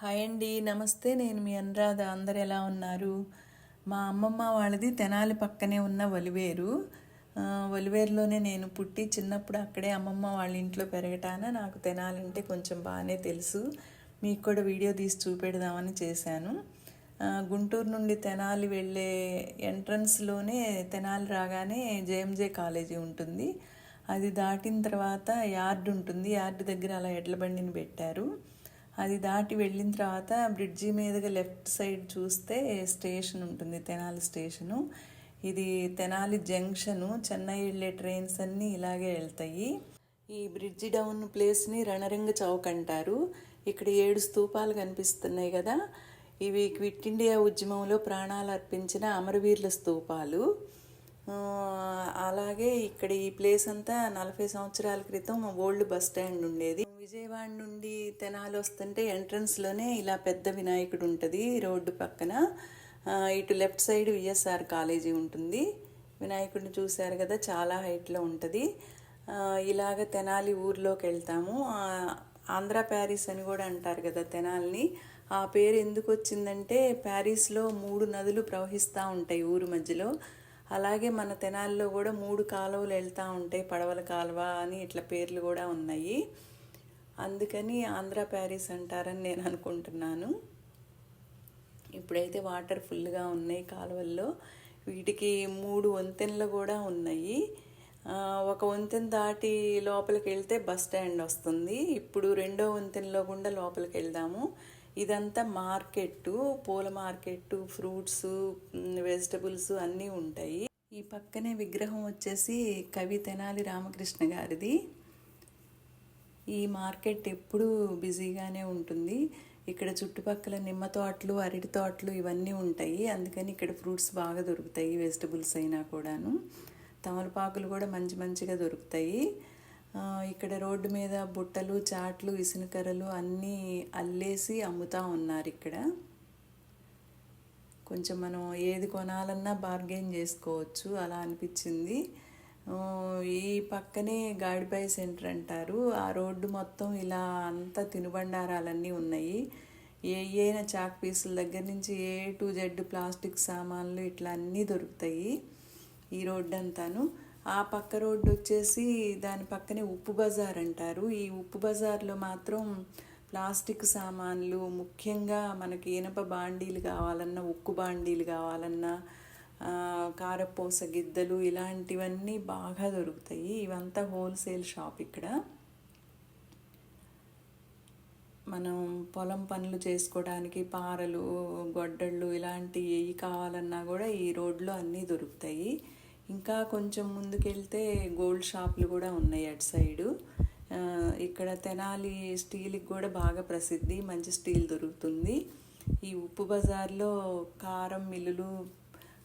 Hi అండి. నమస్తే. నేను మీ అనురాధ. అందరు ఎలా ఉన్నారు? మా అమ్మమ్మ వాళ్ళది తెనాలి పక్కనే ఉన్న ఒలివేరు వలివేరులోనే ఒలివేరులోనే నేను పుట్టి చిన్నప్పుడు అక్కడే అమ్మమ్మ వాళ్ళ ఇంట్లో పెరగటాన నాకు తెనాలంటే కొంచెం బాగానే తెలుసు. మీకు కూడా వీడియో తీసి చూపెడదామని చేశాను. గుంటూరు నుండి తెనాలి వెళ్ళే ఎంట్రన్స్లోనే తెనాలి రాగానే జేఎంజే కాలేజీ ఉంటుంది. అది దాటిన తర్వాత యార్డ్ ఉంటుంది. యార్డ్ దగ్గర అలా ఎడ్ల బండిని పెట్టారు. అది దాటి వెళ్ళిన తర్వాత బ్రిడ్జి మీదుగా లెఫ్ట్ సైడ్ చూస్తే స్టేషన్ ఉంటుంది తెనాలి స్టేషను. ఇది తెనాలి జంక్షను చెన్నై వెళ్ళే ట్రైన్స్ అన్నీ ఇలాగే వెళ్తాయి. ఈ బ్రిడ్జి డౌన్ ప్లేస్ని రణరంగ చౌక్ అంటారు. ఇక్కడ ఏడు స్తూపాలు కనిపిస్తున్నాయి కదా. ఇవి క్విట్ ఇండియా ఉద్యమంలో ప్రాణాలు అర్పించిన అమరవీరుల స్తూపాలు అలాగే ఇక్కడ ఈ ప్లేస్ అంతా నలభై సంవత్సరాల క్రితం ఓల్డ్ బస్ స్టాండ్ ఉండేది. విజయవాడ నుండి తెనాలి వస్తుంటే ఎంట్రన్స్లోనే ఇలా పెద్ద వినాయకుడు ఉంటుంది రోడ్డు పక్కన. ఇటు లెఫ్ట్ సైడ్ విఎస్ఆర్ కాలేజీ ఉంటుంది. వినాయకుడిని చూశారు కదా చాలా హైట్లో ఉంటుంది. ఇలాగ తెనాలి ఊర్లోకి వెళ్తాము. ఆంధ్ర ప్యారిస్ అని కూడా అంటారు కదా తెనాలిని. ఆ పేరు ఎందుకు వచ్చిందంటే ప్యారిస్లో మూడు నదులు ప్రవహిస్తూ ఉంటాయి ఊరు మధ్యలో. అలాగే మన తెనాలిలో కూడా మూడు కాలువలు వెళ్తూ ఉంటాయి పడవల కాలువ అని ఇట్లా పేర్లు కూడా ఉన్నాయి. అందుకని ఆంధ్ర ప్యారిస్ అంటారని నేను అనుకుంటున్నాను. ఇప్పుడైతే వాటర్ ఫుల్గా ఉన్నాయి కాలువల్లో. వీటికి మూడు వంతెనలు కూడా ఉన్నాయి. ఒక వంతెన దాటి లోపలికి వెళ్తే బస్ స్టాండ్ వస్తుంది. ఇప్పుడు రెండో వంతెనలో గుండా లోపలికి వెళ్దాము. ఇదంతా మార్కెట్టు పూల మార్కెట్టు ఫ్రూట్స్ వెజిటబుల్స్ అన్నీ ఉంటాయి. ఈ పక్కనే విగ్రహం వచ్చేసి కవి తెనాలి రామకృష్ణ గారిది. ఈ మార్కెట్ ఎప్పుడూ బిజీగానే ఉంటుంది. ఇక్కడ చుట్టుపక్కల నిమ్మ తోటలు అరటి తోటలు ఇవన్నీ ఉంటాయి. అందుకని ఇక్కడ ఫ్రూట్స్ బాగా దొరుకుతాయి వెజిటబుల్స్ అయినా కూడాను. తమలపాకులు కూడా మంచి మంచిగా దొరుకుతాయి. ఇక్కడ రోడ్డు మీద బుట్టలు చాట్లు ఇసునకర్రలు అన్నీ అల్లేసి అమ్ముతా ఉన్నారు ఇక్కడ. కొంచెం మనం ఏది కొనాలన్నా బార్గెన్ చేసుకోవచ్చు. అలా అనిపించింది. ఈ పక్కనే గాడిపై సెంటర్ అంటారు. ఆ రోడ్డు మొత్తం ఇలా అంతా తినుబండారాలన్నీ ఉన్నాయి. ఏ అయిన చాక్ పీసుల దగ్గర నుంచి ఏ టు జెడ్ ప్లాస్టిక్ సామాన్లు ఇట్లా అన్నీ దొరుకుతాయి ఈ రోడ్డు అంతాను ఆ పక్క రోడ్డు వచ్చేసి దాని పక్కనే ఉప్పు బజార్ అంటారు. ఈ ఉప్పు బజార్లో మాత్రం ప్లాస్టిక్ సామాన్లు ముఖ్యంగా మనకి ఇనప బాండీలు కావాలన్నా ఉక్కు బాండీలు కావాలన్నా కారపూస గిద్దలు ఇలాంటివన్నీ బాగా దొరుకుతాయి. ఇవంతా హోల్సేల్ షాప్ ఇక్కడ. మనం పొలం పనులు చేసుకోవడానికి పారలు గొడ్డళ్ళు ఇలాంటి ఏవి కావాలన్నా కూడా ఈ రోడ్లో అన్నీ దొరుకుతాయి. ఇంకా కొంచెం ముందుకెళ్తే గోల్డ్ షాపులు కూడా ఉన్నాయి అటు సైడు. ఇక్కడ తెనాలి స్టీల్కి కూడా బాగా ప్రసిద్ధి మంచి స్టీల్ దొరుకుతుంది. ఈ ఉప్పు బజార్లో కారం మిల్లులు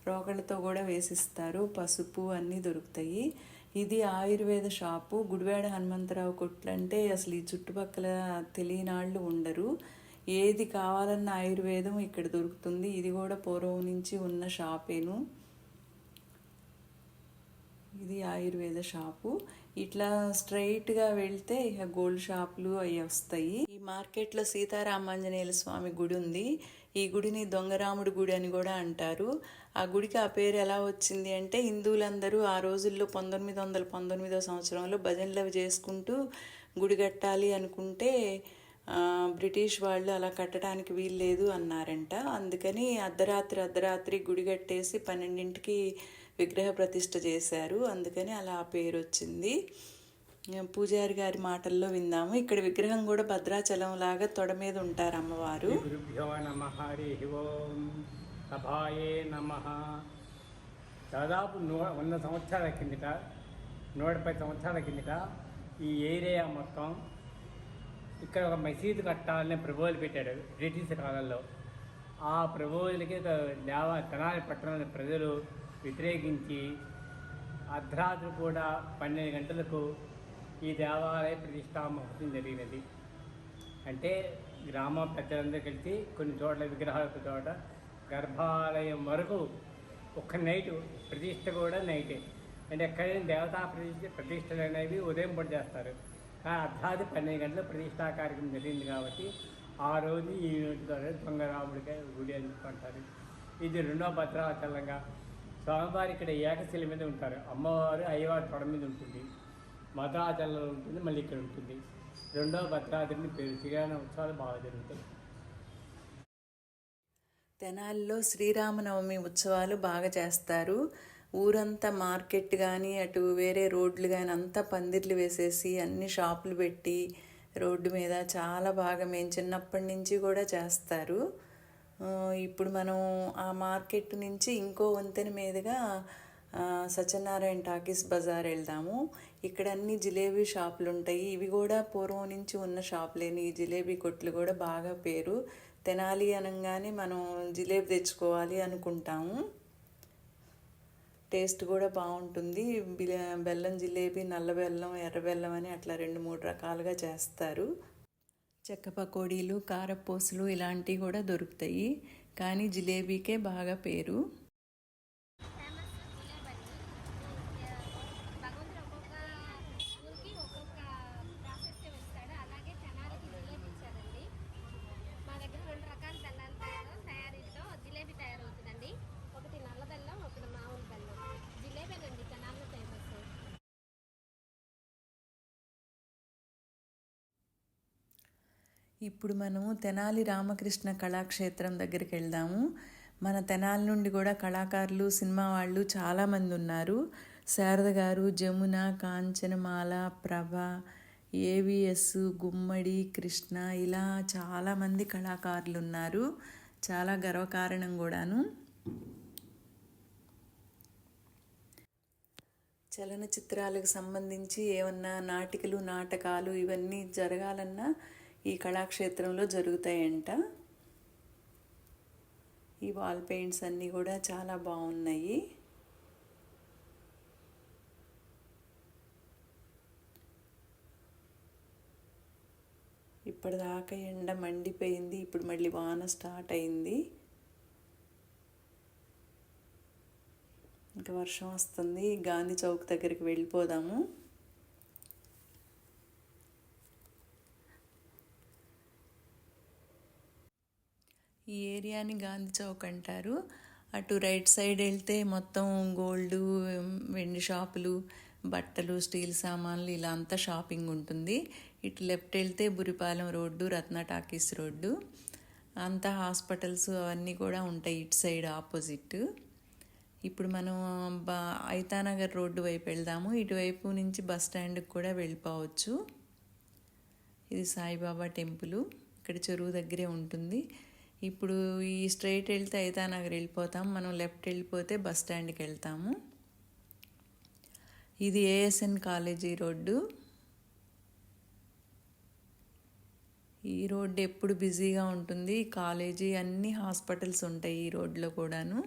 రోకళ్ళతో కూడా వేసిస్తారు. పసుపు అన్నీ దొరుకుతాయి. ఇది ఆయుర్వేద షాపు. గుడివాడ హనుమంతరావు కొట్లు అంటే అసలు ఈ చుట్టుపక్కల తెలియనాళ్ళు ఉండరు. ఏది కావాలన్న ఆయుర్వేదం ఇక్కడ దొరుకుతుంది. ఇది కూడా పూర్వం నుంచి ఉన్న షాపేను. ఇది ఆయుర్వేద షాపు. ఇట్లా స్ట్రైట్గా వెళ్తే ఇక గోల్డ్ షాపులు అవి వస్తాయి. ఈ మార్కెట్లో సీతారామాంజనేయుల స్వామి గుడి ఉంది. ఈ గుడిని దొంగరాముడి గుడి అని కూడా అంటారు. ఆ గుడికి ఆ పేరు ఎలా వచ్చింది అంటే హిందువులందరూ ఆ రోజుల్లో పంతొమ్మిది వందల పంతొమ్మిదో సంవత్సరంలో భజనలు చేసుకుంటూ గుడి కట్టాలి అనుకుంటే బ్రిటిష్ వాళ్ళు అలా కట్టడానికి వీల్లేదు అన్నారంట. అందుకని అర్ధరాత్రి అర్ధరాత్రి గుడి కట్టేసి పన్నెండింటికి విగ్రహ ప్రతిష్ట చేశారు. అందుకని అలా ఆ పేరు వచ్చింది పూజారి గారి మాటల్లో విందాము. ఇక్కడ విగ్రహం కూడా భద్రాచలం లాగా తొడ మీద ఉంటారు అమ్మవారు. ఓం దాదాపు నూ వంద సంవత్సరాల కిందట నూట పది సంవత్సరాల కిందట ఈ ఏరియా మొత్తం ఇక్కడ ఒక మసీదు కట్టాలని ప్రపోజల్ పెట్టాడు బ్రిటిష్ కాలంలో. ఆ ప్రపోజల్కి దేవ తెనాలి పట్టణంలోని ప్రజలు వ్యతిరేకించి అర్ధరాత్రి కూడా పన్నెండు గంటలకు ఈ దేవాలయ ప్రతిష్టా మహోత్సవం జరిగినది. అంటే గ్రామ పెద్దలందరూ కలిసి కొన్ని చోట్ల విగ్రహాలకు చోట గర్భాలయం వరకు ఒక్క నైట్ ప్రతిష్ట కూడా నైటే. అంటే ఎక్కడైనా దేవతా ప్రతిష్ట ప్రతిష్టలు అనేవి ఉదయం పూట చేస్తారు. కానీ అర్ధాది పన్నెండు గంటల ప్రతిష్టా కార్యక్రమం జరిగింది కాబట్టి ఆ రోజు ఈ రోజు దొంగరాముడికి గుడి అని ఇది రెండో భద్రాచలంగా స్వామివారు ఇక్కడ ఏకశిల మీద ఉంటారు. అమ్మవారు అయ్యవారి తొడ మీద ఉంటుంది. భద్రాచలంలో ఉంటుంది మళ్ళీ ఇక్కడ ఉంటుంది. రెండవ భద్రాద్రిని పేరు శ్రీరామ ఉత్సవాలు బాగా జరుగుతాయి. తెనాలిలో శ్రీరామనవమి ఉత్సవాలు బాగా చేస్తారు. ఊరంతా మార్కెట్ కానీ అటు వేరే రోడ్లు కానీ అంతా పందిర్లు వేసేసి అన్ని షాపులు పెట్టి రోడ్డు మీద చాలా బాగా మేము చిన్నప్పటి నుంచి కూడా చేస్తారు. ఇప్పుడు మనం ఆ మార్కెట్ నుంచి ఇంకో వంతెన మీదుగా సత్యనారాయణ టాకీస్ బజార్ వెళ్దాము. ఇక్కడ అన్ని జిలేబీ షాపులు ఉంటాయి ఇవి కూడా పూర్వం నుంచి ఉన్న షాపులేని ఈ జిలేబీ కొట్లు కూడా బాగా పేరు. తెనాలి అనగానే మనం జిలేబీ తెచ్చుకోవాలి అనుకుంటాము. టేస్ట్ కూడా బాగుంటుంది. బిల- బెల్లం జిలేబీ నల్ల బెల్లం ఎర్ర బెల్లం అని అట్లా రెండు మూడు రకాలుగా చేస్తారు. చెక్క పకోడీలు కారపూసలు ఇలాంటివి కూడా దొరుకుతాయి. కానీ జిలేబీకే బాగా పేరు ఫేమస్ జిలేబీ భగవంతుడు ఒక్కొక్క ఊరికి ఒక్కొక్క ప్రాసెస్ ఇస్తాడు అలాగే తెనాలికి జిలేబీ ఇచ్చారండి మా దగ్గర రెండు రకాల బెల్లాల తయారు తయారీలో జిలేబీ తయారవుతుందండి ఒకటి నల్ల బెల్లం ఒకటి మామూలు బెల్లం జిలేబీనండి తెనాలిలో ఫేమస్ ఇప్పుడు మనము తెనాలి రామకృష్ణ కళాక్షేత్రం దగ్గరికి వెళ్దాము మన తెనాలి నుండి కూడా కళాకారులు సినిమా వాళ్ళు చాలామంది ఉన్నారు. శారద గారు జమున కాంచనమాల ప్రభ ఏవిఎస్ గుమ్మడి కృష్ణ ఇలా చాలామంది కళాకారులు ఉన్నారు. చాలా గర్వకారణం కూడాను. చలనచిత్రాలకు సంబంధించి ఏమన్నా నాటికలు నాటకాలు ఇవన్నీ జరగాలన్నా ఈ కళాక్షేత్రంలో జరుగుతాయంట. ఈ వాల్ పెయింట్స్ అన్నీ కూడా చాలా బాగున్నాయి. ఇప్పటిదాకా ఎండ మండిపోయింది ఇప్పుడు మళ్ళీ వాన స్టార్ట్ అయింది. ఇంకా వర్షం వస్తుంది గాంధీ చౌక్ దగ్గరికి వెళ్ళిపోదాము. ఈ ఏరియాని గాంధీ చౌక్ అంటారు. అటు రైట్ సైడ్ వెళ్తే మొత్తం గోల్డ్ వెండి షాపులు బట్టలు స్టీల్ సామాన్లు ఇలా అంతా షాపింగ్ ఉంటుంది. ఇటు లెఫ్ట్ వెళ్తే Buripalem road Ratna talkies road. అంతా హాస్పిటల్స్ అవన్నీ కూడా ఉంటాయి ఇటు సైడ్ ఆపోజిట్. ఇప్పుడు మనం బా ఐతానగర్ రోడ్డు వైపు వెళ్దాము. ఇటువైపు నుంచి బస్ స్టాండ్కి కూడా వెళ్ళిపోవచ్చు. ఇది సాయిబాబా టెంపుల్. ఇక్కడ చెరువు దగ్గరే ఉంటుంది. ఇప్పుడు ఈ స్ట్రైట్ వెళ్తే ఐతానగర్ వెళ్ళిపోతాం మనం లెఫ్ట్ వెళ్ళిపోతే బస్ స్టాండ్కి వెళ్తాము. ఇది ఏఎస్ఎన్ కాలేజీ రోడ్డు. ఈ రోడ్డు ఎప్పుడు బిజీగా ఉంటుంది. కాలేజీ అన్ని హాస్పిటల్స్ ఉంటాయి ఈ రోడ్లో కూడాను.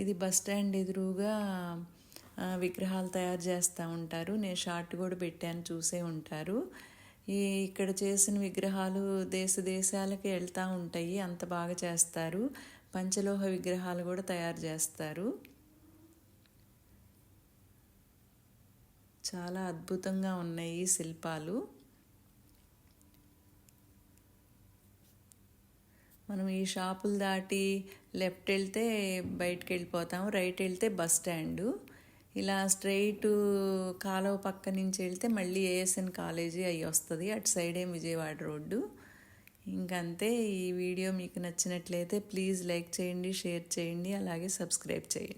ఇది బస్ స్టాండ్ ఎదురుగా విగ్రహాలు తయారు చేస్తూ ఉంటారు. నేను షార్ట్ కూడా పెట్టాను చూసే ఉంటారు. ఈ ఇక్కడ చేసిన విగ్రహాలు దేశ దేశాలకి వెళ్తూ ఉంటాయి. అంత బాగా చేస్తారు. పంచలోహ విగ్రహాలు కూడా తయారు చేస్తారు. చాలా అద్భుతంగా ఉన్నాయి ఈ శిల్పాలు. మనం ఈ షాపులు దాటి లెఫ్ట్ వెళ్తే బయటకు వెళ్ళిపోతాము రైట్ వెళ్తే బస్ స్టాండు. ఇలా స్ట్రైట్ కాలువ పక్క నుంచి వెళ్తే మళ్ళీ ఏఎస్ఎన్ కాలేజీ అయ్యి వస్తుంది. అటు సైడే విజయవాడ రోడ్డు. ఇంకంతే. ఈ వీడియో మీకు నచ్చినట్లయితే ప్లీజ్ లైక్ చేయండి షేర్ చేయండి అలాగే సబ్స్క్రైబ్ చేయండి.